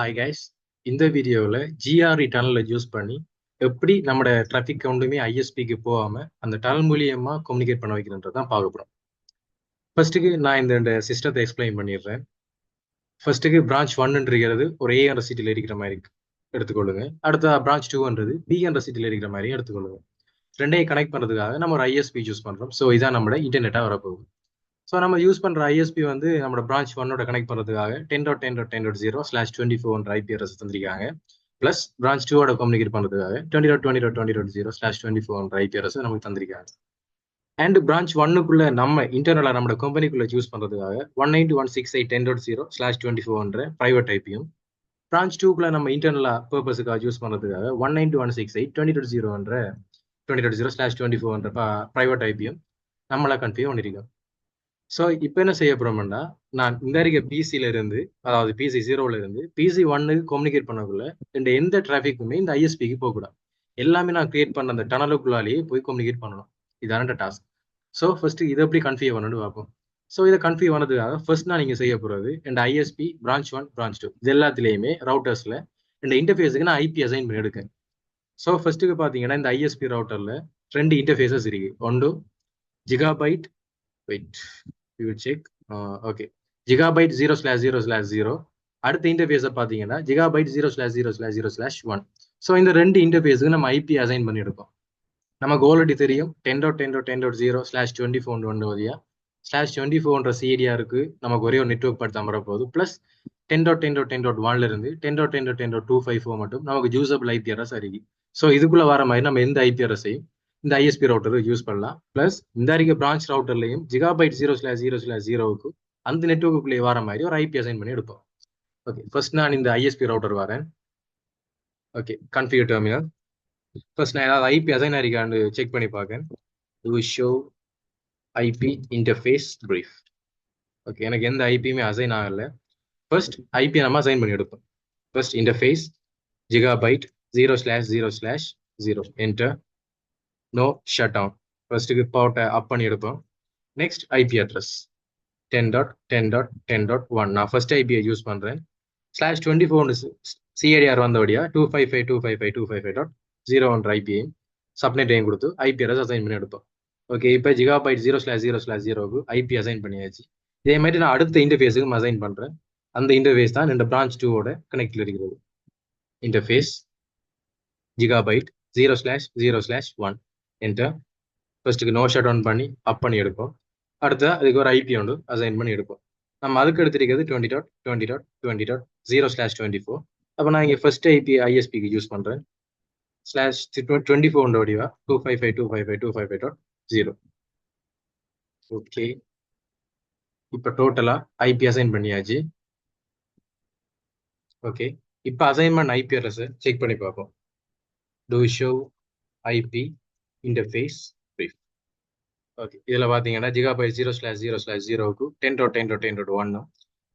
Hi guys இந்த வீடியோவில் GRE டனலை use பண்ணி எப்படி நம்ம டிராஃபிக் கவுண்டுமே ஐஎஸ்பிக்கு போகாம அந்த டனல் மூலியமாக கம்யூனிகேட் பண்ண வைக்கிறன்றது தான் பார்க்க போகிறோம் ஃபர்ஸ்ட்டுக்கு நான் இந்த சிஸ்டத்தை எக்ஸ்பிளைன் பண்ணிடுறேன். ஃபர்ஸ்ட்டுக்கு பிரான்ச் ஒன்னுன்றது ஒரு ஏ என்ற சீட்டில் இருக்கிற மாதிரி எடுத்துக்கொள்ளுங்க. அடுத்த பிரான்ச் டூன்றது பி என்ற சீட்டில் இருக்கிற மாதிரி எடுத்துக்கொள்ளுங்க. ரெண்டையும் கனெக்ட் பண்ணுறதுக்காக நம்ம ஒரு ஐஎஸ்பி யூஸ் பண்ணுறோம் ஸோ இதான் நம்மளோட இன்டர்நெட்டாக வரப்போகுது. ஸோ நம்ம யூஸ் பண்ணுற ஐஎஸ்பி வந்து நம்ம பிரான்ச் ஒன்னோட கனெக்ட் பண்ணுறதுக்காக ten dot ten dot ten dot zero slash twenty four IP address தந்திருக்காங்க. ப்ளஸ் பிரான்ச் டூவோட கம்யூனிகேட் பண்ணுறதுக்காக twenty dot twenty dot twenty dot zero slash twenty four IP address நமக்கு தந்திருக்காங்க. அண்ட் பிரான்ச் ஒன்னுக்குள்ள நம்ம இன்டர்னலாக நம்ம கம்பெனிக்குள்ள யூஸ் பண்ணுறதுக்காக one nine one six eight ten dot zero slash twenty ஃபோர்ன்ற private ஐபியும் பிரான்ச் டூக்குள்ள நம்ம இன்டர்னலாக பர்பஸுக்காக யூஸ் பண்ணுறதுக்காக one nine one six eight twenty dot ஜீரோன்ற twenty dot zero slash twenty ஃபோர்ன்ற private ஐபியும் நம்மளா கன்ஃபியூ பண்ணியிருக்கோம் ஸோ இப்போ என்ன செய்ய போறோம்னா நான் இந்த இருக்க பிசில இருந்து அதாவது பிசி ஜீரோல இருந்து பிசி ஒன்னுக்கு கம்யூனிகேட் பண்ணக்குள்ள இந்த எந்த டிராஃபிக்குமே இந்த ஐஎஸ்பிக்கு போகக்கூடாது. எல்லாமே நான் கிரியேட் பண்ண அந்த டனலுக்குள்ளாலேயே போய் கம்யூனிகேட் பண்ணணும். இதான டாஸ்க் ஸோ ஃபர்ஸ்ட் இதை எப்படி கன்ஃபியூ பண்ணணும்னு பார்ப்போம். ஸோ இதை கன்ஃபியூ பண்ணதுக்காக ஃபர்ஸ்ட் நான் நீங்க செய்ய போறது இந்த ISP branch one branch two இது எல்லாத்துலேயுமே ரவுட்டர்ஸ்ல இந்த இன்டர்ஃபேஸுக்கு நான் ஐபி அசைன் பண்ணி எடுக்கேன். ஸோ ஃபர்ஸ்ட்டுக்கு பார்த்தீங்கன்னா இந்த ஐஎஸ்பி ரவுட்டர்ல ரெண்டு இன்டர்ஃபேஸஸ் இருக்கு. ஒன்று gigabyte wait you check okay gigabyte zero slash zero slash zero அடுத்த இன்டர்ஃபேஸை பார்த்தீங்கன்னா gigabyte zero slash zero slash zero slash one so இந்த ரெண்டு இன்டர்ஃபேஸுக்கு நம்ம ஐபி அசைன் பண்ணியிருக்கோம் நம்ம நமக்கு ஆல்ரெடி தெரியும். Ten dot ten dot ten dot zero slash twenty four one வழியா. ஸ்லாஷ் டுவெண்ட்டி ஃபோர்ன்ற இருக்கு நமக்கு ஒரே ஒரு நெட்ஒர்க் படுத்த வர போகுது plus ten dot ten dot ten dot ஒன்ல இருந்து ten dot ten dot ten dot two five four மட்டும் நமக்கு ஜூசபிள் ஐபி அட்ரஸ் அறிவி ஸோ இதுக்குள்ள வர மாதிரி நம்ம எந்த ஐபி அட்ரஸையும் இந்த ஐஎஸ்பி ரவுட்டர் யூஸ் பண்ணலாம். பிளஸ் இந்த அறிக்கை branch ரவுட்டர்லையும் gigabyte zero slash zero slash ஜீரோவுக்கு அந்த நெட்ஒர்க்குள்ளே வர மாதிரி ஒரு ஐபி அசைன் பண்ணி எடுப்போம். ஓகே ஃபர்ஸ்ட் நான் இந்த ஐஎஸ்பி ரவுட்டர் வரேன். ஓகே கன்ஃபிகர் டெர்மினல் ஃபர்ஸ்ட் நான் ஏதாவது ஐபி அசைன் ஆயிருக்கான்னு செக் பண்ணி பார்க்கேன் do show IP interface brief okay எனக்கு எந்த ஐபியுமே அசைன் ஆகலை. ஃபர்ஸ்ட் ஐபி நம்ம அசைன் பண்ணி எடுப்போம். First interface gigabyte zero slash zero slash zero enter no shutdown ஃபர்ஸ்ட்டுக்கு பவர்ட்டை அப் பண்ணி எடுப்போம். Next IP address ten dot ten dot ten dot one நான் ஃபர்ஸ்ட் ஐபியை யூஸ் பண்ணுறேன் slash twenty four CIDR வந்தபடியா two five five two five five two five five dot zero one ஐபிஐயும் சப்நெட்டையும் கொடுத்து IP address assign பண்ணி எடுப்போம். Okay இப்போ gigabyte zero slash zero slash ஜீரோவுக்கு IP assign பண்ணியாச்சு. இதே மாதிரி நான் அடுத்த இன்டர்ஃபேஸுக்கும் அசைன் பண்ணுறேன் அந்த இன்டர்ஃபேஸ் தான் இந்த பிரான்ச் டூவோட கனெக்டில் இருக்கிறது. Interface gigabyte zero slash zero slash one என்கிட்ட ஃபர்ஸ்ட்டுக்கு நோ ஷட் ஆன் பண்ணி அப் பண்ணி எடுப்போம். அடுத்து அதுக்கு ஒரு ஐபி உண்டு. அசைன் பண்ணி எடுப்போம். நம்ம அதுக்கு எடுத்திருக்கிறது twenty dot twenty dot twenty dot zero slash twenty four அப்போ நான் இங்கே ஃபர்ஸ்ட் ஐபி ஐஎஸ்பிக்கு யூஸ் பண்ணுறேன் ஸ்லாஷ் டுவெண்ட்டி ஃபோர் வடிவா. Two five five two five five two five five dot zero okay இப்போ டோட்டலாக ஐபி அசைன் பண்ணியாச்சு. ஓகே இப்போ அசைன்மெண்ட் ஐபி அட்ரஸ் செக் பண்ணி பார்ப்போம். Do show IP interface brief okay இதில் பார்த்தீங்கன்னா giga gigabyte zero slash zero slash ஜீரோவுக்கு ten dot ten dot ten dot ஒன்னும்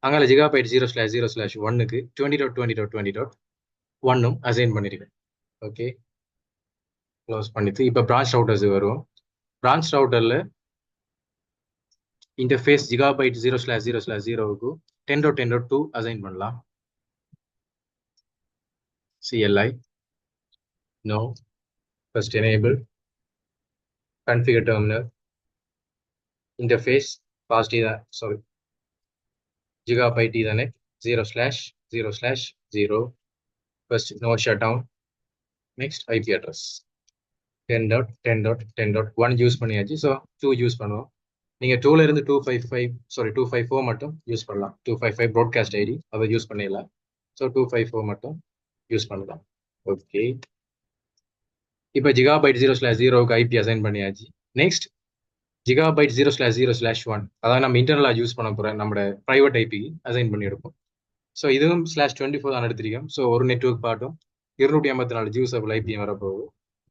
அங்கே gigabyte zero slash zero slash ஒன்னுக்கு twenty dot twenty dot twenty dot ஒன்னும் assign பண்ணியிருக்கேன் ஓகே க்ளோஸ் பண்ணிட்டு இப்போ பிரான்ச் ரவுட்டர்ஸ் வருவோம் branch ரவுட்டரில் interface gigabyte zero slash zero slash ஜீரோவுக்கு ten dot ten dot two assign பண்ணலாம் CLI. No. First enable. Configure terminal. Interface. Fast either. Sorry. Gigabyte Ethernet. Zero slash zero slash zero. First no shutdown. Next IP address. 10 dot 10 dot 10 dot 1 use பண்ணியாச்சு so two use பண்ணுவோம் நீங்கள் டூல இருந்து two five five sorry two five four மட்டும் use பண்ணலாம் two five five broadcast ID அதை use பண்ணிடலாம் so two five four மட்டும் யூஸ் பண்ணலாம் ஓகே இப்போ ஜிகாபைட் ஜீரோ ஸ்லாஷ் ஜீரோவுக்கு ஐபி அசைன் பண்ணியாச்சு next gigabyte zero slash zero slash one அதாவது நம்ம இன்டர்னலாக யூஸ் பண்ண போகிற நம்மளோட ப்ரைவேட் ஐபி அசைன் பண்ணி எடுப்போம் ஸோ இதுவும் ஸ்லாஷ் டுவெண்ட்டி ஃபோர் தான் எடுத்திருக்கோம் ஸோ ஒரு நெட்ஒர்க் பாட்டும் இருநூற்றி ஐம்பத்தி நாலு ஜூசபிள் ஐபிஎம் வரப்போகுது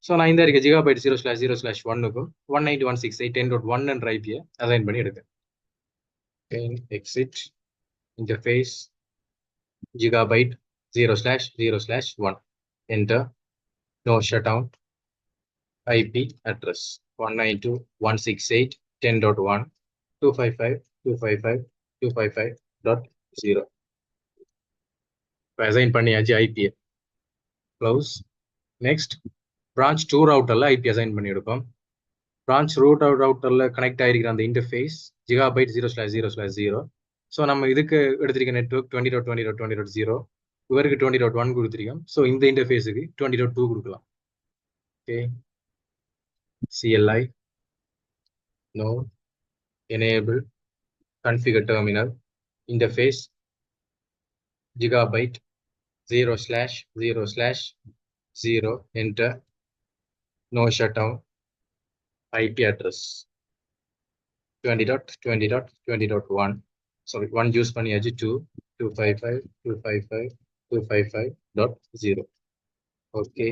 ஸோ நான் இந்த இருக்க gigabyte zero slash zero slash ஒன்னுக்கும் one ninety one six eight ten dot one என்ற ஐபியை அசைன் பண்ணி எடுக்கேன் exit interface gigabyte 0 slash 0 slash 1. Enter. No shutdown. IP address 192.168 10.1 255 255 255.0. Assign பண்ணியாச்சு ஐபியை க்ளவுஸ் நெக்ஸ்ட் பிரான்ச் டூ ரவுட்டரில் ஐபி அசைன் பண்ணி எடுப்போம் branch route out ரவுட்டரில் connect ஆகிருக்கிற அந்த interface gigabyte zero slash zero slash zero so நம்ம இதுக்கு எடுத்திருக்க network twenty dot twenty dot twenty dot zero இவருக்கு டுவெண்ட்டி டாட் ஒன் கொடுத்துருக்கோம். ஸோ இந்த இன்டர்ஃபேஸுக்கு டுவெண்ட்டி டாட் டூ கொடுக்கலாம். Okay CLI no enable configure terminal interface gigabyte 0 slash 0 slash 0 enter no shutdown IP address 20 dot 20 dot 20 dot 1 sorry one use பண்ணியாச்சு 2 255 255 255 dot 0 okay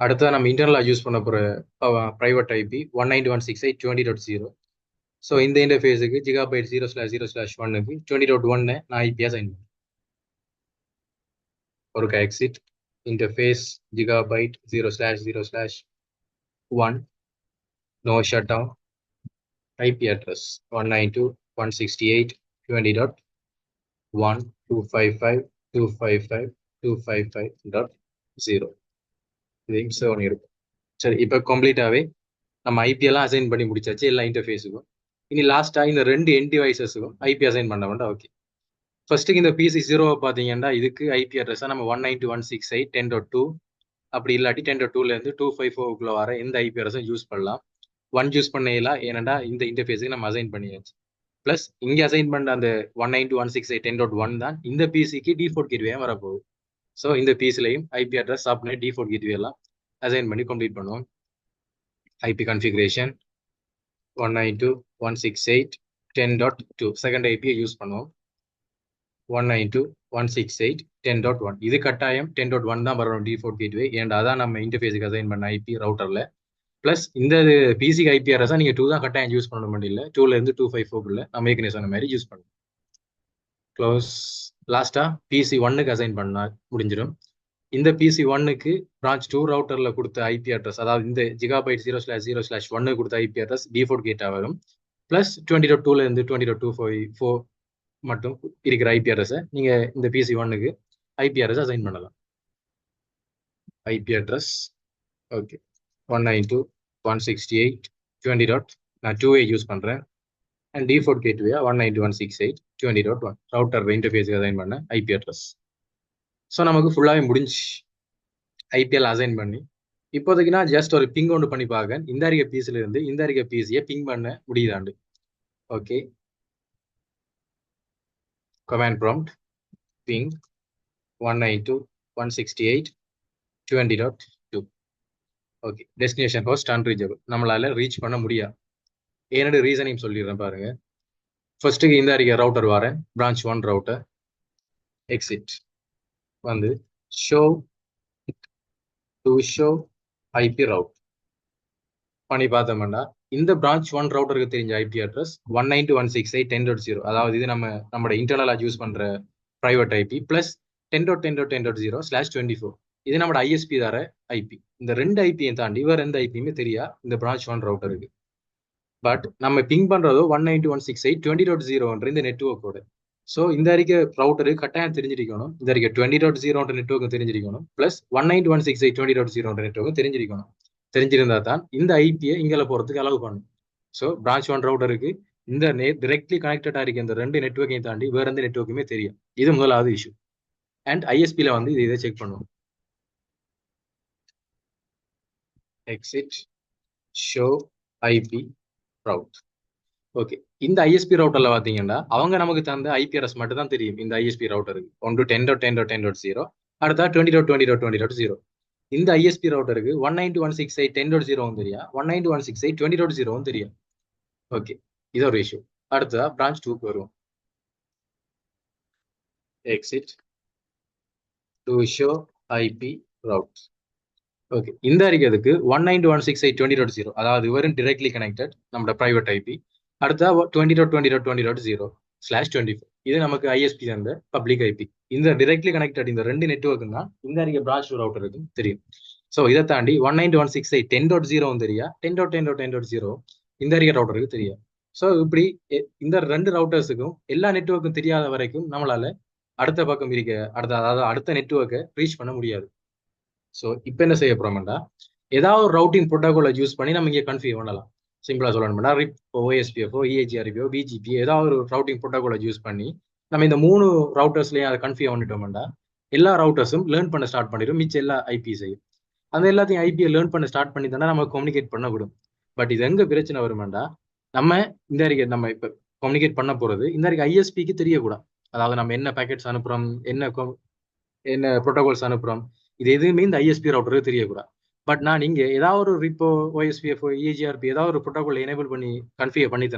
அடுத்தது நம்ம இன்டர்னலாக use பண்ண போகிற private IP one ninety one six eight twenty dot zero so இந்த இன்டர்ஃபேஸுக்கு gigabyte zero slash zero slash ஒன்னுக்கு twenty dot ஒன்னு நான் ஐபியாக சைன் பண்ணேன் ஒரு exit interface gigabyte zero slash zero slash one no shutdown IP address one nine two one sixty eight twenty dot one two five five two five five two five five dot zero இதையும் save இருக்கும் சரி இப்போ கம்ப்ளீட்டாகவே நம்ம IP எல்லாம் assign பண்ணி முடிச்சாச்சு எல்லா இன்டர்ஃபேஸுக்கும் இனி லாஸ்ட்டாக இந்த ரெண்டு என் டிவைசஸுக்கும் ஐபி அசைன் பண்ண வேண்டாம் ஓகே ஃபர்ஸ்ட்டுக்கு இந்த பிசி ஜீரோவை பார்த்தீங்கன்னா இதுக்கு ஐபி அட்ரஸாக நம்ம one ninety one six eight ten dot two அப்படி இல்லாட்டி டென் டாட் டூலேருந்து டூ ஃபைவ் ஃபோருக்குள்ள வர எந்த ஐபி அட்ரஸும் யூஸ் பண்ணலாம். ஒன் யூஸ் பண்ணலாம் ஏன்னா இந்த இன்டர்ஃபேஸுக்கு நம்ம அசைன் பண்ணியாச்சு. ப்ளஸ் இங்கே அசைன் பண்ண அந்த one ninety one six eight ten dot one தான் இந்த பிசிக்கு டிஃபோர்ட் கேட்வே வரப்போகுது. ஸோ இந்த பிசிலையும் IP address software default gateway எல்லாம் அசைன் பண்ணி கம்ப்ளீட் பண்ணுவோம். IP configuration one nine two one six eight ten dot two second ஐபியை use பண்ணுவோம். One nine two one six eight ten dot one இது கட்டாயம் ten dot one தான் வரணும் டிஃபோர்ட் gateway ஏன்டா அதான் நம்ம இன்டர்ஃபேஸுக்கு அசைன் பண்ண ஐபி ரவுட்டரில் ப்ளஸ் இந்த பிசிக்கு ஐபி அட்ரஸாக நீங்கள் டூ தான் கட்டாயம் யூஸ் பண்ண முடியல டூலேருந்து டூ ஃபைவ் ஃபோர்க்குள்ள நம்ம ஏற்கனவே சொன்ன மாதிரி யூஸ் பண்ணுவோம். க்ளோஸ் லாஸ்ட்டாக பிசி ஒன்னுக்கு அசைன் பண்ணா முடிஞ்சிடும். இந்த பிசி ஒன்னுக்கு பிரான்ச் டூ ரவுட்டர்ல கொடுத்த ஐபி அட்ரஸ் அதாவது இந்த gigabyte zero slash zero slash ஒன்னு கொடுத்த ஐபி அட்ரஸ் டிஃபோர்ட் கேட் ஆகும் பிளஸ் டுவெண்ட்டி டாட் டூல இருந்து twenty dot two five four மட்டும் இருக்கிற ஐபி அட்ரஸை நீங்க இந்த பிசி ஒன்னுக்கு ஐபி அட்ரஸ் அசைன் பண்ணலாம். IP address okay one nine two one sixty eight twenty dot நான் டூ ஏ யூஸ் பண்றேன். And default gateway one ninety one six eight twenty dot one router இன்டர்ஃபேஸுக்கு assign பண்ண IP address so நமக்கு ஃபுல்லாகவே முடிஞ்சு IPL assign பண்ணி இப்போதைக்கு நான் ஜஸ்ட் ஒரு பிங் ஒன்று பண்ணி பார்க்க இந்த அறிக்கை பீஸ்ல இருந்து இந்த அறிக்கை பீஸையே பிங் பண்ண முடியுதாண்டு. Okay command prompt ping one nine two one sixty eight twenty dot two okay destination host unreachable நம்மளால ரீச் பண்ண முடியாது என்னோட ரீசனையும் சொல்லிடுறேன் பாருங்க. ஃபர்ஸ்ட்டுக்கு இந்த அறிக்கை ரவுட்டர் வரேன். பிரான்ச் ஒன் ரவுட்டர் எக்ஸிட் வந்து show do show IP route பண்ணி பார்த்தோம்னா இந்த பிரான்ச் ஒன் ரவுட்டருக்கு தெரிஞ்ச IP address one nine one six eight ten dot zero அதாவது இது நம்ம நம்மளோட இன்டர்னலாக யூஸ் பண்ணுற private IP plus ten dot ten dot ten dot zero slash twenty four இது நம்மளோட ஐஎஸ்பி தர ஐபி இந்த ரெண்டு ஐபியை தாண்டி வேறு எந்த ஐபியுமே தெரியா இந்த பிரான்ச் ஒன் ரவுட்டருக்கு பட் நம்ம பிங் பண்ணுறதோ one ninety one six eight twenty dot ஜீரோன்ற இந்த நெட்ஒர்க்கோட ஸோ இந்த அறிக்கை ரவுட்டரு கட்டாயம் தெரிஞ்சிருக்கணும். இந்த அறிக்கை டுவெண்ட்டி டாட் ஜீரோன்ற நெட்ஒர்க்கும் தெரிஞ்சிருக்கணும். Plus one ninety one six eight twenty dot ஜீரோன்ற நெட்ஒர்க்கும் தெரிஞ்சிருக்கணும். தெரிஞ்சிருந்தா தான் இந்த ஐபியை இங்கே போகிறதுக்கு அலோவ் பண்ணும். ஸோ பிரான்ச் ஒன் ரவுட்டருக்கு இந்த நே டிரெக்ட்லி கனெக்டடாக இருக்க இந்த ரெண்டு நெட்ஒர்க்கையும் தாண்டி வேற எந்த நெட்ஒர்க்குமே தெரியும். இது முதலாவது இஷ்யூ அண்ட் ஐஎஸ்பியில் வந்து இது இதை செக் பண்ணுவோம் exit show IP route okay இந்த ஐஎஸ்பி ரவுட்டர்ல பாத்தீங்கன்னா அவங்க நமக்கு தந்த ஐபிஆர்எஸ் மட்டும் தான் தெரியும். இந்த ISP ரவுட்டருக்கு one to ten dot ten dot ten dot zero அடுத்தா twenty dot twenty dot twenty dot zero இந்த ISP ரவுட்டருக்கு one nine one six eight ten dot ஜீரோவும் தெரியும். One nine one six eight twenty dot ஜீரோவும் தெரியும். Okay இது ஒரு issue அடுத்ததா branch டூக்கு வருவோம். Exit do show IP route okay இந்த அறிக்கைக்கு one nine one six eight twenty dot zero அதாவது வெறும் டிரெக்ட்லி கனெக்டட் நம்மளோட ப்ரைவேட் ஐபி அடுத்தா twenty dot twenty dot twenty dot zero slash twenty four இது நமக்கு ஐஎஸ்பி அந்த பப்ளிக் ஐபி இந்த டிரெக்ட்லி கனெக்டட் இந்த ரெண்டு நெட்ஒர்க்கும் தான் இந்த அறிக்கை பிரான்ச் ரவுட்டருக்கு தெரியும். ஸோ இதை தாண்டி one nine one six eight ten dot ஜீரோவும் தெரியா? Ten dot ten dot ten dot zero இந்த அறிக்கை ரவுட்டருக்கு தெரியும் ஸோ இப்படி இந்த ரெண்டு ரவுட்டர்ஸுக்கும் எல்லா நெட்ஒர்க்கும் தெரியாத வரைக்கும் நம்மளால அடுத்த பக்கம் இருக்க அடுத்த அதாவது அடுத்த நெட்ஒர்க்கை ரீச் பண்ண முடியாது. ஸோ இப்போ என்ன செய்ய போறோம்டா ஏதாவது ஒரு ரவுட்டிங் ப்ரோட்டோகாலை யூஸ் பண்ணி நம்ம இங்கே கன்ஃபியூ பண்ணலாம். சிம்பிளா சொல்லணும்னா ரிப் ஓஎஸ்பிஎஃப்ஓ இஏஜிஆர்பிஓ பிஜிபி ஏதாவது ஒரு ரவுட்டிங் ப்ரோட்டோகாலை யூஸ் பண்ணி நம்ம இந்த மூணு ரவுட்டர்ஸ்லயும் அதை கன்ஃபியூ பண்ணிட்டோம்டா எல்லா ரவுட்டர்ஸும் லேர்ன் பண்ண ஸ்டார்ட் பண்ணிடும். மிச்சம் எல்லா ஐபிஎஸையும் அந்த எல்லாத்தையும் ஐபிஐ லேர்ன் பண்ண ஸ்டார்ட் பண்ணி தானே நம்ம கம்யூனிகேட் பண்ண விடும் பட் இது எங்க பிரச்சனை வருமாண்டா நம்ம இந்த அறிக்கை நம்ம இப்போ கம்யூனிகேட் பண்ண போறது இந்த அறிக்கை ஐஎஸ்பிக்கு தெரியக்கூடாது. அதாவது நம்ம என்ன பேக்கெட்ஸ் அனுப்புறோம் என்ன என்ன ப்ரோட்டோகால்ஸ் அனுப்புறோம் இது எதுவுமே இந்த ஐஎஸ்பி ரவுட்டருக்கு தெரியக்கூடாது. பட் நான் இங்க ஏதாவது ஒரு ரிப்போ ஓஎஸ்பிஎஃப்ஓ இஜிஆர்பி ஏதாவது ஒரு ப்ரோட்டோகால் எனேபிள் பண்ணி கன்ஃபிகர் பண்ணி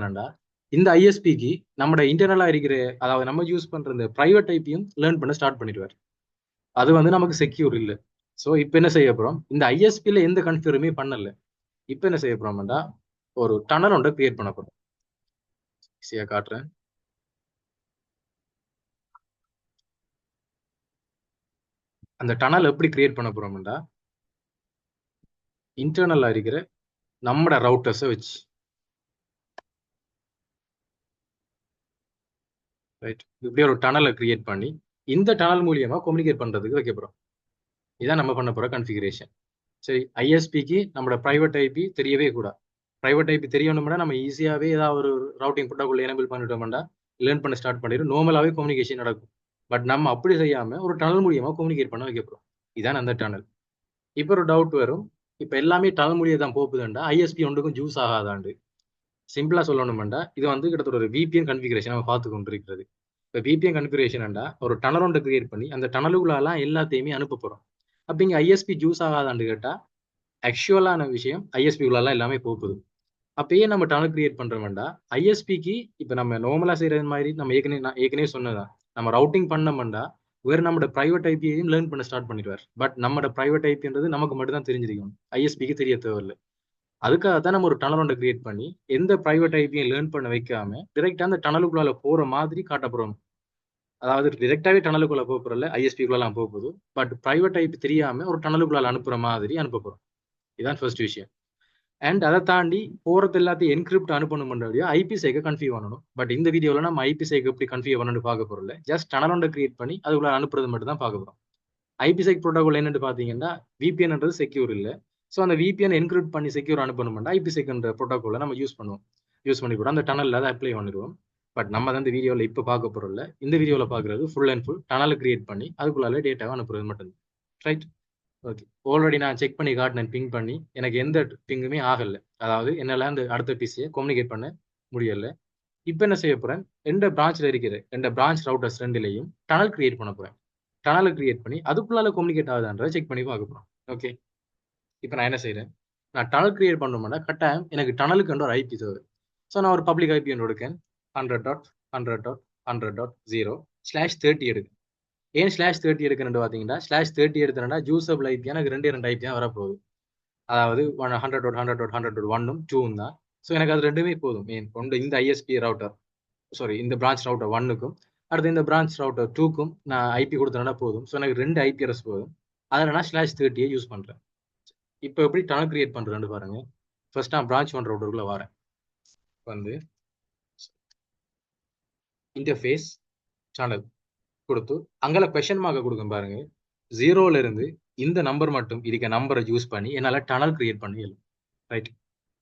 இந்த ஐஎஸ்பிக்கு நம்ம இன்டர்னலா இருக்கிற அதாவது நம்ம யூஸ் பண்ற இந்த பிரைவேட் ஐபியும் லேர்ன் பண்ண ஸ்டார்ட் பண்ணிடுவார். அது வந்து நமக்கு செக்யூர் இல்லை. ஸோ இப்போ என்ன செய்ய போறோம்? இந்த ஐஎஸ்பியில் எந்த கன்ஃபியூருமே பண்ணல. இப்போ என்ன செய்ய போகிறோம்டா ஒரு டனல் ஒன்றை கிரியேட் பண்ண போகிறோம் ஈஸியாக காட்டுறேன். அந்த டனல் எப்படி கிரியேட் பண்ண போறோம்டா? இன்டர்னலா இருக்கிற நம்மட ரவுட்டர்ஸை வச்சு. ரைட் இப்படி ஒரு டனலை கிரியேட் பண்ணி இந்த டனல் மூலியமா கம்யூனிகேட் பண்றதுக்கு வைக்க போறோம். இதான் நம்ம பண்ண போற கன்ஃபிகரேஷன் சரி ஐஎஸ்பிக்கு நம்மளோட பிரைவேட் ஐபி தெரியவே கூடாது பிரைவேட் ஐபி தெரியணும்னா நம்ம ஈஸியாவே ஏதாவது ஒரு ரவுட்டிங் ப்ரோட்டோகால் எனபிள் பண்ணிட்டோம்னா லேர்ன் பண்ண ஸ்டார்ட் பண்ணிடும் நார்மலாவே கம்யூனிகேஷன் நடக்கும். பட் நம்ம அப்படி செய்யாம ஒரு டனல் மூலியமா கம்யூனிகேட் பண்ண வைக்க போறோம். இதான் அந்த டனல் இப்போ ஒரு டவுட் வரும். இப்போ எல்லாமே டனல் மூலியம் தான் போகுதுண்டா? ஐஎஸ்பி ஒன்றுக்கும் ஜூஸ் ஆகாதாண்டு. சிம்பிளா சொல்லணும்டா இது வந்து கிட்டத்தட்ட ஒரு விபிஎன் கன்ஃபிகரேஷன் நம்ம பார்த்து கொண்டிருக்கிறது. இப்போ விபிஎன் கன்ஃபிகரேஷன்டா ஒரு டனல் ஒன்று கிரியேட் பண்ணி அந்த டனலுக்குள்ளாலாம் எல்லாத்தையுமே அனுப்ப போறோம். அப்படிங்க ஐஎஸ்பி ஜூஸ் ஆகாதான்னு கேட்டா ஆக்சுவலான விஷயம் ஐஎஸ்பிக்குள்ளலாம் எல்லாமே போகுது. அப்பயே நம்ம டனல் கிரியேட் பண்றோம்டா ஐஎஸ்பிக்கு இப்போ நம்ம நார்மலா செய்யறது மாதிரி நம்ம ஏற்கனவே நான் ஏற்கனவே சொன்னதான் நம்ம ரவுட்டிங் பண்ணோம்டா வேற நம்மளோட பிரைவேட் ஐபியையும் லேர்ன் பண்ண ஸ்டார்ட் பண்ணிடுவார். பட் நம்மளோட பிரைவேட் ஐபின்றது நமக்கு மட்டும் தான் தெரிஞ்சிருக்கும் ஐஎஸ்பிக்கு தெரிய தேவையில்லை. அதுக்காக தான் நம்ம ஒரு டனல் ஒன்றை கிரியேட் பண்ணி எந்த பிரைவேட் ஐபியும் லேர்ன் பண்ண வைக்காம டிரெக்டா அந்த டனலுக்குள்ளால போற மாதிரி காட்ட போறோம் அதாவது டிரெக்டாவே டனலுக்குள்ள போக போறல ஐஎஸ்பிக்குள்ளலாம் போக போகுது. பட் பிரைவேட் ஐபி தெரியாம ஒரு டனலுக்குள்ளால அனுப்புற மாதிரி அனுப்ப போறோம் இதுதான் ஃபர்ஸ்ட் விஷயம். அண்ட் அதை தாண்டி போறது எல்லாத்தையும் என்கிரிப்ட் அனுப்பணும் பண்ணுறபடியா ஐபி சேக்க கன்ஃபியூ பண்ணணும். பட் இந்த வீடியோவில் நம்ம ஐபி சைக்கு எப்படி கன்ஃபியூ பண்ணணும்னு பார்க்க போறோம்ல ஜஸ்ட் டனலோண்டை கிரியேட் பண்ணி அதுக்குள்ள அனுப்புறது மட்டும் தான் பார்க்க போகிறோம் ஐபி சேக் ப்ரோட்டோகால் என்னன்னு பார்த்தீங்கன்னா விபிஎன்ன்றது செக்யூர் இல்லை. ஸோ அந்த விபிஎன் என்கிரிப்ட் பண்ணி செக்யூர் அனுப்பணும்னா ஐபி சேக்ன்ற ப்ரோட்டோகாலை நம்ம யூஸ் பண்ணுவோம். யூஸ் பண்ணி கூட அந்த டனலில் அதை அப்ளை பண்ணிடுவோம். பட் நம்ம தான் இந்த வீடியோவில் இப்போ பார்க்க போறோம்ல இந்த வீடியோவில் பார்க்குறது ஃபுல் அண்ட் ஃபுல் டனலை கிரியேட் பண்ணி அதுக்குள்ளால டேட்டாவை அனுப்புறது மட்டும்தான். ரைட் ஓகே ஆல்ரெடி நான் செக் பண்ணி காட்டினேன் பிங் பண்ணி. எனக்கு எந்த பிங்குமே ஆகலை. அதாவது என்னால் அந்த அடுத்த பிசியை கம்யூனிகேட் பண்ண முடியலை. இப்போ என்ன செய்ய போகிறேன் ரெண்டு பிரான்ச்சில் இருக்கிற ரெண்டு பிரான்ச் ரவுட்டர்ஸ் ரெண்டுலேயும் டனல் கிரியேட் பண்ண போகிறேன் டனலை கிரியேட் பண்ணி அதுக்குள்ளால கம்யூனிகேட் ஆகுதான்றதை செக் பண்ணி பார்க்க போகிறோம் ஓகே இப்போ நான் என்ன செய்கிறேன் நான் டனல் கிரியேட் பண்ணோம்னா கட்டாயம் எனக்கு டனலுக்கு ஒரு ஐபி தேவை. ஸோ நான் ஒரு பப்ளிக் ஐபி ஒன்று எடுக்கேன். Hundred dot hundred dot hundred dot zero slash thirty எடுக்கு ஏன் ஸ்லாஷ் தேர்ட்டி எடுக்கணும்னு பார்த்தீங்கன்னா ஸ்லாஷ் தேர்ட்டி எடுத்தேன்னா ஜூசப் ஐபி எனக்கு ரெண்டு ரெண்டு ஐபி தான் வரப்போகுது. அதாவது one hundred dot hundred dot hundred dot ஒன்னும் டூவும் தான். ஸோ எனக்கு அது ரெண்டுமே போதும். மெயின் ஒன்று இந்த ஐஎஸ்பி ரவுட்டர் சாரி இந்த பிரான்ச் ரவுட்டர் ஒன்னுக்கும் அடுத்து இந்த பிரான்ச் ரவுட்டர் டூக்கும் நான் ஐபி கொடுத்தேன்னா போதும். ஸோ எனக்கு ரெண்டு ஐபி அட்ரஸ் போதும். அதில் நான் ஸ்லாஷ் தேர்ட்டியை யூஸ் பண்ணுறேன் இப்போ எப்படி டனல் கிரியேட் பண்ணுறேன்னு பாருங்க. ஃபர்ஸ்ட் நான் பிரான்ச் ஒன் ரவுட்டருக்குள்ளே வரேன். வந்து இன்டர்ஃபேஸ் சேனல் கொடுத்து அங்கெல்லாம் கொஷன் மார்க்கை கொடுக்கும் பாருங்க. ஜீரோல இருந்து இந்த நம்பர் மட்டும் இருக்க நம்பரை யூஸ் பண்ணி என்னால் டனல் கிரியேட் பண்ண இயலும். ரைட்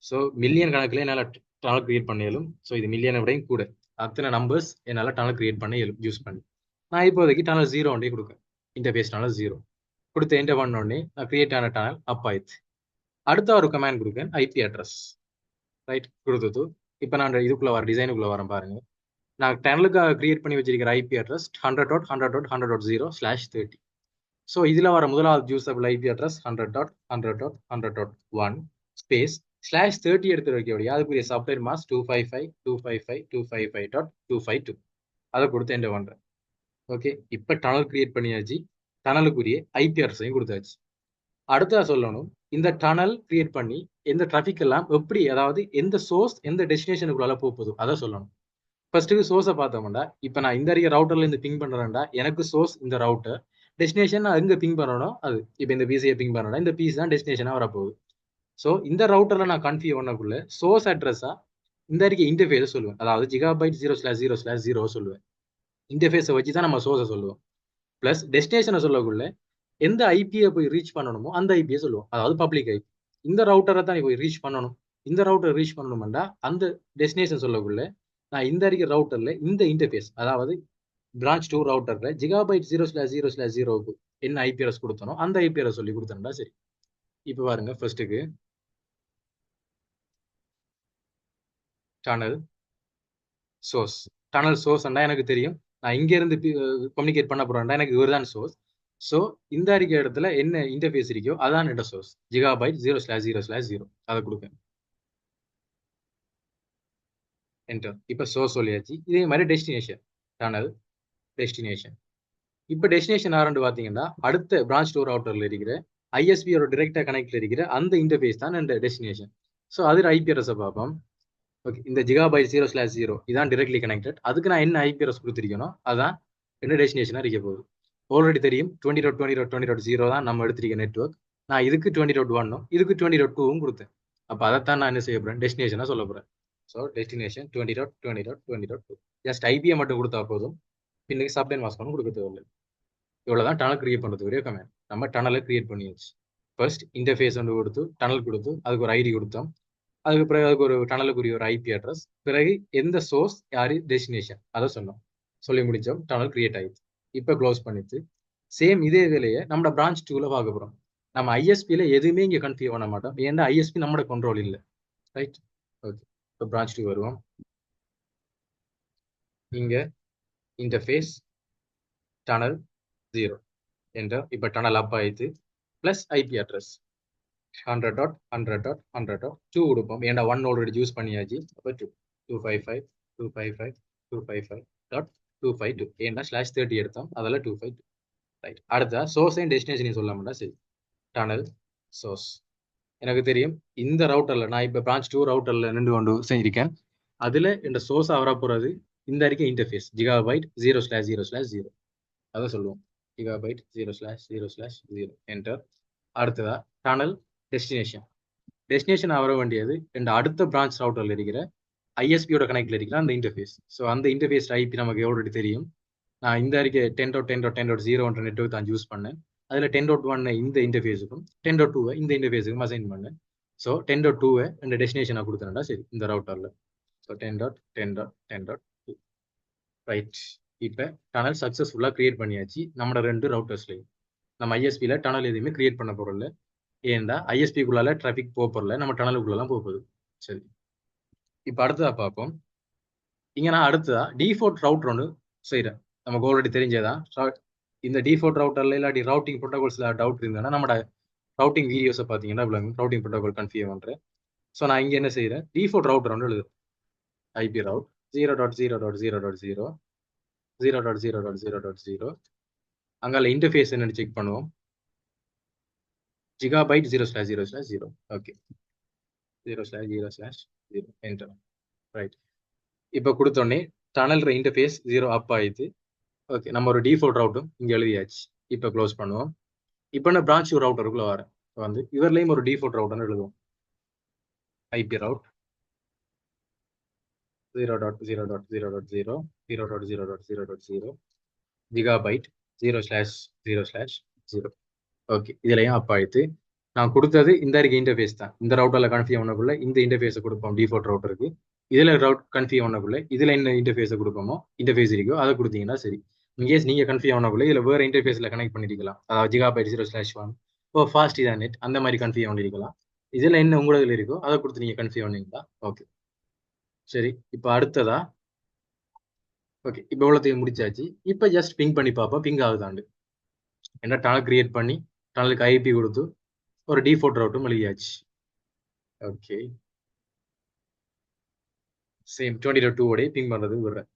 ஸோ மில்லியன் கணக்கில் என்னால் டனல் கிரியேட் பண்ண இயலும். ஸோ இது மில்லியனை விடையும் கூட. அத்தனை நம்பர்ஸ் என்னால் டனல் கிரியேட் பண்ண இயலும் யூஸ் பண்ணி. நான் இப்போதைக்கு டனல் ஜீரோ ஒன்றே கொடுக்கேன் இன்டர்பேஸ் டனல் ஜீரோ கொடுத்து என்டர் பண்ண உடனே நான் கிரியேட் ஆன டனல் அப் ஆயிடுச்சு. அடுத்த ஒரு கமேண்ட் கொடுக்கேன் ஐபி அட்ரஸ் ரைட் கொடுத்தது இப்போ நான் இதுக்குள்ளே வர டிசைனுக்குள்ளே வரேன் பாருங்க. நான் டெனலுக்காக கிரியேட் பண்ணி வச்சிருக்கிற IP address hundred dot hundred dot hundred dot zero slash thirty so இதில் வர முதலாவது usable IP address hundred dot hundred dot hundred dot one space slash thirty எடுத்து வைக்க வைக்கக்கூடிய அதுக்குரிய subnet mask two five five two five five two five five dot two five two அதை கொடுத்து என்ன பண்ணுறேன் ஓகே இப்போ டனல் கிரியேட் பண்ணியாச்சு. டனலுக்குரிய ஐபி அட்ரஸையும் கொடுத்தாச்சு. அடுத்ததா சொல்லணும் இந்த டனல் கிரியேட் பண்ணி எந்த டிராஃபிக் எல்லாம் எப்படி அதாவது எந்த சோர்ஸ் எந்த டெஸ்டினேஷனுக்குள்ளால போகுது அதை சொல்லணும். ஃபர்ஸ்ட்டுக்கு சோர்ஸை பார்த்தோம்டா. இப்போ நான் இந்த அறிய ரவுட்டர்ல இருந்து பிங் பண்ணுறேன்டா எனக்கு சோர்ஸ் இந்த ரவுட்டர் டெஸ்டினேஷன் நான் எங்கே பிங் பண்ணணும் அது. இப்போ இந்த பிசியை பிங் பண்ணணும் இந்த பிசி தான் டெஸ்டினேஷனாக வரப்போகுது. ஸோ இந்த ரவுட்டரில் நான் கன்ஃபியூ பண்ணக்குள்ள சோர்ஸ் அட்ரஸாக இந்த அறிக்கை இன்டர்ஃபேஸ் சொல்லுவேன். அதாவது gigabyte zero slash zero slash zero சொல்லுவேன். இன்டர்ஃபேஸை வச்சு தான் நம்ம சோர்ஸை சொல்லுவோம். ப்ளஸ் டெஸ்டினேஷனை சொல்லக்குள்ள எந்த ஐபியை போய் ரீச் பண்ணணுமோ அந்த ஐபியை சொல்லுவோம். அதாவது பப்ளிக் ஐபி இந்த ரவுட்டரை தான் நீ போய் ரீச் பண்ணணும். இந்த ரவுட்டர் ரீச் பண்ணணும்டா அந்த டெஸ்டினேஷன் சொல்லக்குள்ள நான் இந்த இருக்கிற ரவுட்டர்ல இந்த இன்டர்ஃபேஸ் அதாவது branch two ரவுட்டர்ல gigabyte zero slash zero slash ஜீரோக்கு என்ன ஐபிஎஸ் கொடுத்தனோ அந்த ஐபிஎஸ் சொல்லி கொடுத்தனடா சரி. இப்போ பாருங்க ஃபர்ஸ்ட்டுக்கு டனல் சோர்ஸ் டனல் சோர்ஸ்ண்டா எனக்கு தெரியும். நான் இங்க இருந்து கம்யூனிகேட் பண்ண போறேன்டா எனக்கு இவர் தான் சோர்ஸ் ஸோ இந்த அறிக்கை இடத்துல என்ன இன்டர்ஃபேஸ் இருக்கோ அதான் என்னோட source gigabyte zero slash zero slash zero அதை கொடுப்பேன் என்டர் இப்போ சோர்ஸ் சொல்லியாச்சு. இதே மாதிரி டெஸ்டினேஷன் டனல் டெஸ்டினேஷன் இப்போ டெஸ்டினேஷன் ஆரண்டு பார்த்தீங்கன்னா அடுத்த பிரான்ச் டூர் அவுட்டரில் இருக்கிற ஐஎஸ்பியோட டிரெக்டாக கனெக்டில் இருக்கிற அந்த இன்டர்ஃபேஸ் தான் இந்த டெஸ்டினேஷன் ஸோ அது ஐபிஆர்எஸை பார்ப்போம். ஓகே இந்த Zika by zero slash zero இதான் டிரெக்ட்லி கனெக்டட் அதுக்கு நான் என்ன ஐபிஆர்எஸ் கொடுத்துருக்கணும் அதான் என்ன டெஸ்டினேஷனாக இருக்க போகுது. ஆல்ரெடி தெரியும். Twenty dot twenty dot twenty dot zero தான் நம்ம எடுத்திருக்க நெட்ஒர்க் நான் இதுக்கு டுவெண்ட்டி ரோட் ஒன்னும் இதுக்கு டுவெண்ட்டி ரோட் டூவும் கொடுத்தேன். அப்போ அதைத்தான் நான் என்ன செய்ய போகிறேன் டெஸ்டினேஷனாக சொல்ல போகிறேன் so destination twenty dot twenty dot twenty dot two just ஐபியை மட்டும் கொடுத்தா போதும். பின்னுக்கு சப்ளைன் மாஸ்க் கொடுக்க தேவையில்லை. இவ்வளோதான் டனல் கிரியேட் பண்ணுறதுக்குரிய கமெண்ட் நம்ம டனலை கிரியேட் பண்ணியாச்சு. ஃபர்ஸ்ட் இன்டர்ஃபேஸ் வந்து கொடுத்து டனல் கொடுத்து அதுக்கு ஒரு ஐடி கொடுத்தோம். அதுக்கு பிறகு அதுக்கு ஒரு டனலுக்குரிய ஒரு ஐபி அட்ரஸ் பிறகு எந்த சோர்ஸ் யாரு டெஸ்டினேஷன் அதை சொன்னோம். சொல்லி முடித்தோம் டனல் கிரியேட் ஆயிடுச்சு. இப்போ க்ளோஸ் பண்ணிட்டு சேம் இதே வேலையை நம்ம பிரான்ச் டூவில் பார்க்க போகிறோம் நம்ம ஐஎஸ்பியில் எதுவுமே இங்கே கன்ஃபியூ பண்ண மாட்டோம். ஏன்னா ஐஎஸ்பி நம்மளோட கண்ட்ரோல் இல்லை. ரைட் ஓகே இப்போ பிரான்ச் டூ வருவோம். இங்கே இன்டர்ஃபேஸ் டனல் ஜீரோ என்ற இப்போ டனல் அப் ஆயிடுது plus IP address hundred dot hundred dot hundred dot two கொடுப்போம். ஏன்னா ஒன் ஆல்ரெடி யூஸ் பண்ணியாச்சு. அப்போ two two five five two five five two five five dot two five two ஏன்னா slash thirty எடுத்தோம். அதில் two five two right அடுத்த source and destination சொல்ல மாட்டா சரி. டனல் சோர்ஸ் எனக்கு தெரியும். இந்த ரவுட்டரில் நான் இப்போ பிரான்ச் டூ ரவுட்டரில் நின்று கொண்டு செஞ்சிருக்கேன் அதில் இந்த சோர்ஸ் வர இந்த அறிக்கை interface gigabyte zero slash zero slash zero அதை சொல்லுவோம். Gigabyte zero slash zero slash zero enter அடுத்ததா டனல் டெஸ்டினேஷன் டெஸ்டினேஷன் வர வேண்டியது இந்த அடுத்த பிரான்ச் ரவுட்டரில் இருக்கிற ஐஎஸ்பியோட கனெக்டில் இருக்கிற அந்த இன்டர்ஃபேஸ் ஸோ அந்த இன்டர்ஃபேஸ் ஐபி நமக்கு ஆல்ரெடி தெரியும். நான் இந்த அறிக்கை ten dot ten dot ten dot ஜீரோன்ற network தான் யூஸ் பண்ணேன். அதில் டென் டாட் ஒன் இந்த இன்டர்ஃபேஸுக்கும் டென் டாட் டூவை இந்த இன்டர்ஃபேஸுக்கும் அசைன் பண்ணேன் ஸோ டென் டாட் டூவை ரெண்டு டெஸ்டினேஷனாக கொடுத்தேன்டா சரி இந்த ரவுட்டரில் so ten dot ten dot ten dot two right இப்போ டனல் சக்ஸஸ்ஃபுல்லாக கிரியேட் பண்ணியாச்சு நம்மளோட ரெண்டு ரவுட்டர்ஸ்லையும் நம்ம ஐஎஸ்பியில் டனல் எதுவுமே கிரியேட் பண்ண போகிறோம்ல ஏன்டா ஐஎஸ்பிக்குள்ளால டிராஃபிக் போக போகிறல நம்ம டனலுக்குள்ளலாம் போக போகுது. சரி. இப்போ அடுத்ததா பார்ப்போம். இங்கே நான் அடுத்ததா டிஃபோர்ட் ரவுட்டர் ஒன்று செய்கிறேன் நமக்கு ஆல்ரெடி தெரிஞ்சதான் இந்த டிஃபோர்ட் ரவுட்டர்ல இல்லாட்டி ரவுட்டிங் ப்ரோட்டோகால்ஸ்ல டவுட் இருந்ததுன்னா நம்மளோட ரவுட்டிங் வீடியோஸை பார்த்தீங்கன்னா ரவுட்டிங் ப்ரோட்டோகால் கன்ஃபியூ பண்ணுறேன் ஸோ நான் இங்கே என்ன செய்கிறேன் டிஃபோர்ட் ரவுட்டர் வந்து எழுது IP route zero dot zero dot zero dot zero zero dot zero dot zero dot zero அங்கால இன்டர்ஃபேஸ் என்னன்னு செக் பண்ணுவோம். Gigabyte zero slash zero slash zero okay zero slash zero slash zero enter right இப்போ கொடுத்தோடனே tunnel interface zero அப் ஆயிடுது okay நம்ம ஒரு default ரவுட்டும் இங்கே எழுதியாச்சு. இப்போ க்ளோஸ் பண்ணுவோம். இப்போ நான் பிரான்ச் ரவுட்டருக்குள்ள வரேன். வந்து இவர்லேயும் ஒரு டிஃபால்ட் ரவுட்னு எழுதுவோம். IP route zero dot zero dot zero dot zero zero dot zero dot zero dot zero gigabyte zero slash zero slash zero okay இதுலையும் அப் ஆயிடுத்து நான் கொடுத்தது இந்த இருக்க இன்டர்ஃபேஸ் தான். இந்த ரவுட்டரில் கன்ஃபியூ பண்ணக்குள்ள இந்த இன்டர்ஃபேஸை கொடுப்போம் டிஃபால்ட் ரவுட்டருக்கு இதில் ரவுட் கன்ஃபியூ பண்ணக்குள்ள இதில் என்ன இன்டர்ஃபேஸை கொடுப்போமோ இன்டர்ஃபேஸ் இருக்கோ அதை கொடுத்தீங்கன்னா சரி. இன்கேஸ் நீங்கள் கன்ஃபியூ பண்ணக்குள்ள இதில் வேறு இன்டர்ஃபேஸில் கனெக்ட் பண்ணிருக்கலாம். அதாவது ஜிகாபைட் ஜீரோ ஸ்லாஷ் ஒன் ஓ ஃபாஸ்ட் இதான் நெட் அந்த மாதிரி கன்ஃபியூ பண்ணிருக்கலாம் இதில் என்ன உங்களுக்கு இருக்கோ அதை கொடுத்து நீங்கள் கன்ஃபியூ ஆனீங்களா? ஓகே சரி இப்போ அடுத்ததா? ஓகே இப்போ இவ்வளோத்தையும் முடிச்சாச்சு. இப்போ ஜஸ்ட் பிங் பண்ணி பார்ப்போம். பிங் ஆகுதாண்டு. என்ன டனல் கிரியேட் பண்ணி டனலுக்கு ஐபி கொடுத்து ஒரு டிஃபால்ட் ரவுட்டும் எழுதியாச்சு. ஓகே சேம் டுவெண்ட்டி டூ உடைய பிங் பண்ணுறது விடுறேன்.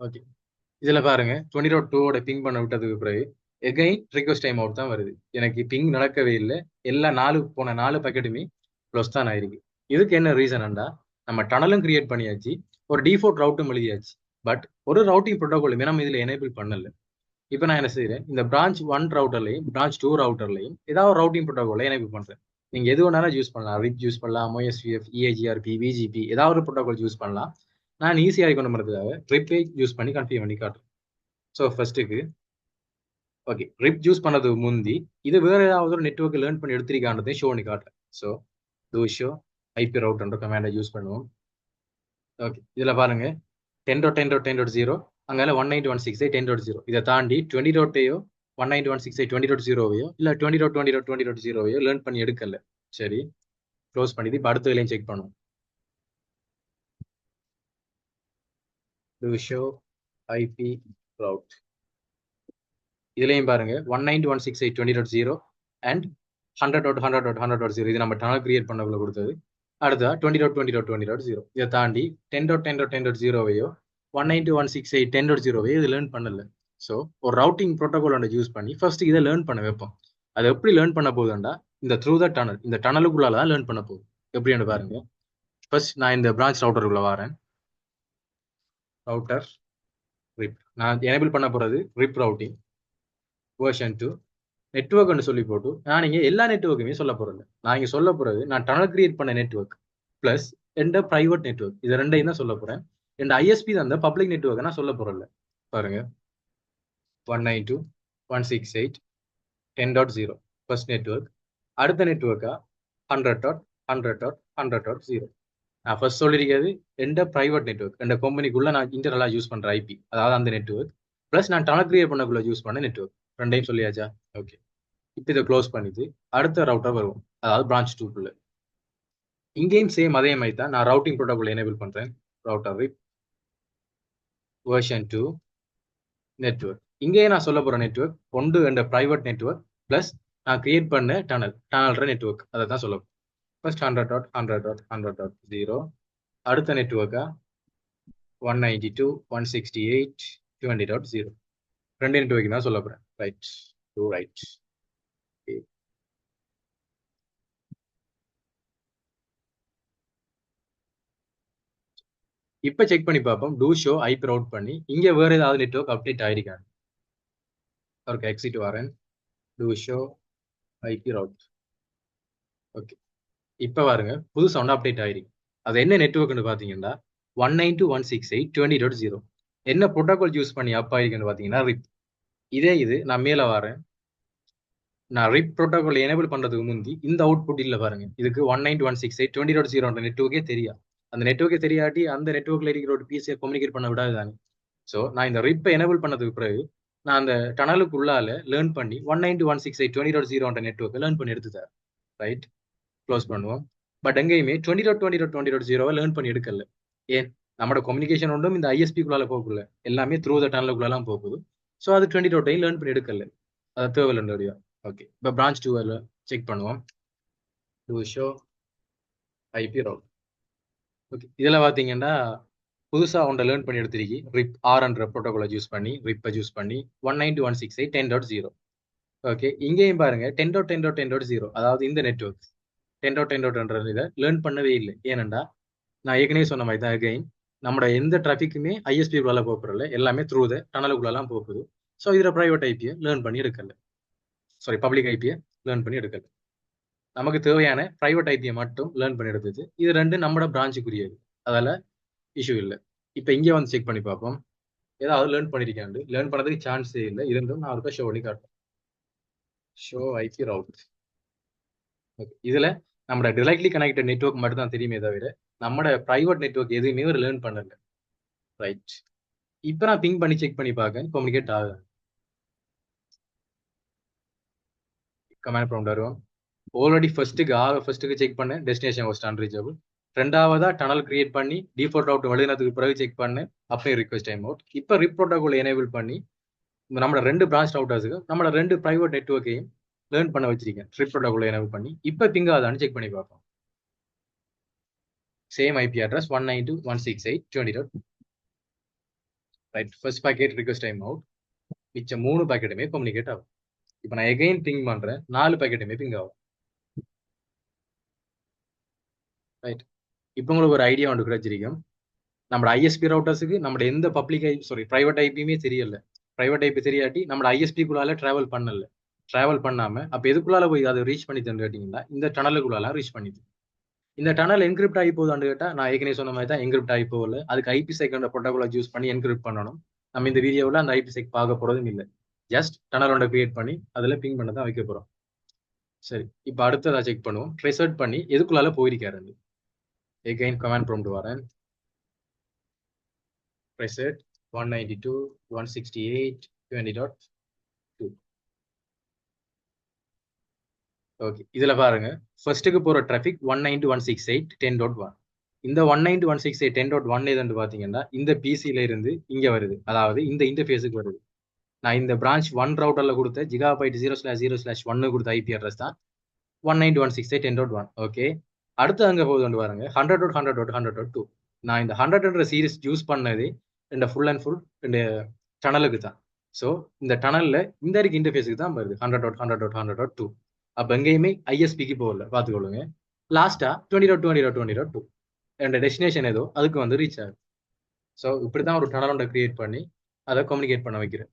ஓகே இதுல பாருங்க. டுவெண்ட்டி டாட் டூவோட பிங் பண்ண விட்டதுக்கு பிறகு எகைன் ரிக்வஸ்ட் டைம் அவுட் தான் வருது. எனக்கு பிங் நடக்கவே இல்லை. எல்லா நாலு போன நாலு பக்கெட்டுமே ப்ளஸ் தான் ஆயிருக்கு. இதுக்கு என்ன ரீசன்டா நம்ம டனலும் கிரியேட் பண்ணியாச்சு. ஒரு டிஃபோர்ட் ரவுட்டும் எழுதியாச்சு. பட் ஒரு ரவுட்டிங் ப்ரோட்டோகாலுமே நம்ம இதில் எனேபிள் பண்ணல. இப்போ நான் என்ன செய்கிறேன் இந்த பிரான்ச் ஒன் ரவுட்டர்லையும் பிரான்ச் டூ ரவுட்டர்லையும் ஏதாவது ரவுட்டிங் ப்ரோட்டோகாலை எனேபிள் பண்ணுறேன் நீங்கள் எது வேணாலும் யூஸ் பண்ணலாம். ரிப் யூஸ் பண்ணலாம். மோஎஸ்விஎஃப் இஏஜிஆர்பி விஜிபி ஏதாவது ஒரு ப்ரோட்டோகால் யூஸ் பண்ணலாம். நான் ஈஸியாக கொண்டு வரதுக்காக ரிப்பே யூஸ் பண்ணி கன்ஃபியூ பண்ணி காட்டுறேன். ஸோ ஃபர்ஸ்ட்டுக்கு ஓகே ரிப் யூஸ் பண்ணது முந்தி இது வேற ஏதாவது ஒரு நெட்ஒர்க் லேர்ன் பண்ணி எடுத்திருக்கான்றதை ஷோ பண்ணி காட்டுறேன். ஸோ டூ ஷோ ஐபி ரவுட்ன்ற கமாண்டை யூஸ் பண்ணுவோம். ஓகே இதில் பாருங்க. Ten dot ten dot ten dot zero அங்கே one ninety one six ten dot zero இதை தாண்டி twenty டாட்டையோ one ninety one six twenty dot ஜீரோவையோ இல்லை twenty dot twenty dot twenty dot ஜீரோவையோ learn பண்ணி எடுக்கல. சரி க்ளோஸ் பண்ணி இப்போ அடுத்ததுலையும் செக் பண்ணுவோம். டு ஷோ ஐபி ரவுட் இதுலையும் பாருங்க one ninety one six eight twenty dot zero and hundred dot hundred dot hundred dot zero இது நம்ம டனல் கிரியேட் பண்ணக்குள்ள கொடுத்தது. அடுத்தா twenty dot twenty dot twenty dot zero இதை தாண்டி ten dot ten dot ten dot ஜீரோவையோ one ninety one six eight ten dot ஜீரோவையோ இது learn பண்ணல. So ஒரு ரவுட்டிங் ப்ரோட்டோகால் ஒன்று யூஸ் பண்ணி ஃபர்ஸ்ட் இதை லேர்ன் பண்ண வைப்போம். அதை எப்படி லேர்ன் பண்ண போகுதுண்டா இந்த த்ரூ த டனல் இந்த டனலுக்குள்ளால தான் லேர்ன் பண்ண போகுது. எப்படின்னு பாருங்க. ஃபர்ஸ்ட் நான் இந்த பிரான்ச் ரவுட்டருக்குள்ள வரேன். ரவுட்டர் ரிப் நான் எனேபிள் பண்ண போகிறது ரிப் ரவுட்டிங் வேர்ஷன் டூ நெட்ஒர்க்னு சொல்லி போட்டு நான் இங்கே எல்லா நெட்ஒர்க்குமே சொல்ல போகிறேன் நான் இங்கே சொல்ல போகிறது நான் டனல் கிரியேட் பண்ண நெட்ஒர்க் ப்ளஸ் எந்த ப்ரைவேட் நெட்ஒர்க் இது ரெண்டையும் தான் சொல்ல போகிறேன் என் ஐஎஸ்பி தான் அந்த பப்ளிக் நெட்ஒர்க்கை நான் சொல்ல போகிறேன்ல பாருங்க. One nine two one six eight ten dot zero first network அடுத்த நெட்ஒர்க்கா hundred dot hundred dot hundred dot zero first சொல்லியிருக்கிறது எந்த ப்ரைவேட் நெட்ஒர்க் எந்த கம்பெனிக்குள்ள நான் இன்டர்னலாக யூஸ் பண்ணுற ஐபி அதாவது அந்த நெட்ஒர்க் ப்ளஸ் நான் டனல் கிரியேட் பண்ணக்குள்ள யூஸ் பண்ண நெட்ஒர்க் ரெண்டையும் சொல்லியாச்சா? ஓகே இப்போ இதை க்ளோஸ் பண்ணிட்டு அடுத்த ரவுட்டர் வருவோம். அதாவது பிரான்ச் டூக்குள்ள இங்கேயும் சேம் அதே மாதிரி தான். நான் ரவுட்டிங் ப்ரோட்டோகால் எனேபிள் பண்ணுறேன் router with version two network இங்கேயே நான் சொல்ல போகிற நெட்ஒர்க் ஒன்று என்ற ப்ரைவேட் நெட்ஒர்க் ப்ளஸ் நான் கிரியேட் பண்ண டனல் டனல்ற நெட்ஒர்க் அதை தான் சொல்ல first hundred dot hundred dot hundred dot zero அடுத்த நெட்ஒர்க்கா one ninety two one sixty eight twenty dot zero ரெண்டு நெட்ஒர்க் தான் சொல்ல போகிறேன் ரைட் டூ ரைட் இப்போ செக் பண்ணி பார்ப்போம். டூ ஷோ ஐபி ரவுட் பண்ணி. இங்கே வேறு ஏதாவது நெட்ஒர்க் அப்டேட் ஆயிருக்காங்க. ஓகே எக்ஸிட் வரேன். Do show IP route okay இப்போ பாருங்க புது சவுண்ட் அப்டேட் ஆயிருக்கு. அது என்ன நெட்ஒர்க்னு பார்த்தீங்கன்னா one nine two one six eight twenty dot zero என்ன ப்ரோட்டோகால் யூஸ் பண்ணி அப் ஆயிருக்குன்னு பார்த்தீங்கன்னா ரிப் இதே இது நான் மேலே வரேன். நான் ரிப் ப்ரோட்டோகால் எனேபிள் பண்ணுறதுக்கு முந்தி இந்த அவுட்புட் இல்லை பாருங்க. இதுக்கு one nine one six eight twenty dot ஜீரோன்ற நெட்ஒர்க்கே தெரியாது அந்த நெட்ஒர்க்கே தெரியாட்டி அந்த நெட்ஒர்க்கில் இருக்கிற ஒரு பிசியை கம்யூனிகேட் பண்ண விடாது தானே. ஸோ நான் இந்த ரிப்பை எனேபிள் பண்ணதுக்கு பிறகு நான் அந்த டனலுக்குள்ளால லேர்ன் பண்ணி one nine one six eight twenty dot ஜீரோன்ற நெட்ஒர்க்கை லேர்ன் பண்ணி எடுத்துட்டார் ரைட் க்ளோஸ் பண்ணுவோம். பட் எங்கேயுமே twenty dot twenty dot twenty dot ஜீரோவை லேர்ன் பண்ணி எடுக்கல. ஏன்? நம்மளோட கம்யூனிகேஷன் ஒன்றும் இந்த ஐஎஸ்பிக்குள்ளால போகல எல்லாமே த்ரூ த டேனலுக்குள்ளலாம் போகுது. ஸோ அது டுவெண்ட்டி டாட்டையும் லேர்ன் பண்ணி எடுக்கல. அது தேவையில்லை ஓகே இப்போ பிரான்ச் டூவில் செக் பண்ணுவோம். Do show IP route okay இதில் பார்த்தீங்கன்னா புதுசாக ஒன்றை லேர்ன் பண்ணி எடுத்திருக்கி. ரிப் ஆர்ன்ற ப்ரோட்டோகாலை யூஸ் பண்ணி ரிப்பை யூஸ் பண்ணி one ninety one six eight ten dot zero okay இங்கேயும் பாருங்க ten dot ten dot ten dot zero அதாவது இந்த நெட்ஒர்க் டென் அவுட் டென் அவுட்ன்ற இதை லேர்ன் பண்ணவே இல்லை. ஏனண்டா நான் ஏற்கனவே சொன்ன மாதிரி தான் அகைன் நம்மளோட எந்த டிராஃபிக்குமே ஐஎஸ்பி உள்ள போகிறதில்ல எல்லாமே த்ரூ த டனலுக்குள்ளலாம் போகுது ஸோ இதில் ப்ரைவேட் ஐபியை லேர்ன் பண்ணி எடுக்கல. சாரி பப்ளிக் ஐபியை லேர்ன் பண்ணி எடுக்கல. நமக்கு தேவையான ப்ரைவேட் ஐபியை மட்டும் லேர்ன் பண்ணி எடுத்தது. இது ரெண்டு நம்மளோட பிரான்ச்சுக்குரியது அதால் இஷ்யூ இல்லை. இப்போ இங்கே வந்து செக் பண்ணி பார்ப்போம். ஏதாவது லேர்ன் பண்ணியிருக்காண்டு லேர்ன் பண்ணதுக்கு சான்ஸே இல்லை. இருந்தும் நான் அவருக்கு ஷோ பண்ணி காட்டுறேன். ஷோ ஐபி ரவுட் ஓகே இதில் நம்மளோட டிரெக்ட்லி கனெக்டட் நெட்ஒர்க் மட்டும் தான் தெரியுமே தவிர நம்மளோட ப்ரைவேட் நெட்ஒர்க் எதுவுமே ஒரு லேர்ன் பண்ணல. ரைட் இப்போ நான் பிங் பண்ணி செக் பண்ணி பார்க்க கம்யூனிகேட் ஆகுது? கமெண்ட் ப்ரௌண்ட் வருவோம் ஆல்ரெடி ஃபர்ஸ்ட்டுக்கு ஆக ஃபர்ஸ்ட்டுக்கு செக் பண்ணேன் டெஸ்டினேஷன் வாஸ் அன்ரீச்சபிள் ரெண்டாவதா டனல் கிரியேட் பண்ணி டிஃபால்ட் அவுட் எழுதினதுக்கு பிறகு செக் பண்ணேன் அப்பயும் ரிக்வஸ்ட் டைம் அவுட் இப்போ ரிப் எனேபிள் பண்ணி நம்மளோட ரெண்டு பிரான்ச் அவுட்டர்ஸுக்கு நம்மளோட ரெண்டு ப்ரைவேட் நெட்ஒர்க்கையும் லேர்ன் பண்ண வச்சிருக்கேன். ட்ரிப் ப்ரோட்டோகால் பண்ணி. இப்போ பிங் அதை செக் பண்ணி பார்ப்போம். Same IP address one nine two one six eight twenty dot right first packet request time out மிச்சம் மூணு பேக்கெட்டுமே கம்யூனிகேட் ஆகும். இப்போ நான் எகைன் திங்க் பண்ணுறேன் நாலு பேக்கெட்டுமே பிங் ஆகும். ரைட் இப்போ உங்களுக்கு ஒரு ஐடியா ஒன்று கிடைச்சிருக்கும். நம்ம ஐஎஸ்பி ரவுட்டர்ஸுக்கு நம்ம எந்த பப்ளிக் ஐ சாரி ப்ரைவேட் ஐபியுமே தெரியல. ப்ரைவேட் ஐபி தெரியாட்டி நம்ம ஐஎஸ்பிக்குள்ளால ட்ராவல் பண்ணல. டிராவல் பண்ணாம அப்ப எதுக்குள்ளால போய் அதை ரீச் பண்ணி கேட்டீங்கன்னா இந்த டனலுக்குள்ளால ரீச் பண்ணிது. இந்த டனல் என்கிரிப்ட் ஆகி போகுதான்னு கேட்டா நான் ஏற்கனவே சொன்ன மாதிரி தான் என்கிரிப்ட் ஆகி போகல. அதுக்கு ஐபி செகண்ட் ப்ரோட்டோகாலை யூஸ் பண்ணி என்கிரிப்ட் பண்ணணும். நம்ம இந்த வீடியோவில் அந்த ஐபி செக் பார்க்க போறதும் இல்லை. ஜஸ்ட் டனல் ஒன்றை கிரியேட் பண்ணி அதுல பிங் பண்ண தான் வைக்க போறோம். சரி இப்போ அடுத்ததா செக் பண்ணுவோம். ரிசர்ட் பண்ணி எதுக்குள்ளால போயிருக்காரு எகைன் கமாண்ட் ப்ரோம்ட் வரேன். Reset 192 168 20.2 ஓகே இதில் பாருங்க. ஃபர்ஸ்ட்டுக்கு போகிற traffic one ninety one six eight ten dot one இந்த one ninety one six eight ten dot one எதுன்னு பார்த்தீங்கன்னா இந்த பிசியில இருந்து இங்கே வருது. அதாவது இந்த இன்டர்ஃபேஸுக்கு வருது. நான் இந்த பிரான்ச் ஒன் ரவுட்டரில் கொடுத்த gigabyte zero slash zero slash ஒன்னு கொடுத்த ஐபி அட்ரஸ் தான் one ninety one six eight ten dot one okay அடுத்து அங்கே போகுது பாருங்க. Hundred dot hundred dot hundred dot two நான் இந்த ஹண்ட்ரட்ன்ற சீரிஸ் யூஸ் பண்ணது இந்த ஃபுல் அண்ட் ஃபுல் இந்த டனலுக்கு தான். ஸோ இந்த டனலில் இந்த இருக்கு இன்டர்ஃபேஸுக்கு தான் வருது. Hundred dot hundred dot hundred dot two அப்போ எங்கேயுமே ஐஎஸ்பிக்கு போகல. பார்த்துக்கொள்ளுங்க. லாஸ்டா twenty dot twenty dot twenty dot two என் டெஸ்டினேஷன் ஏதோ அதுக்கு வந்து ரீச் ஆகுது. ஸோ இப்படி தான் ஒரு டனலோண்டை கிரியேட் பண்ணி அதை கம்யூனிகேட் பண்ண வைக்கிறேன்.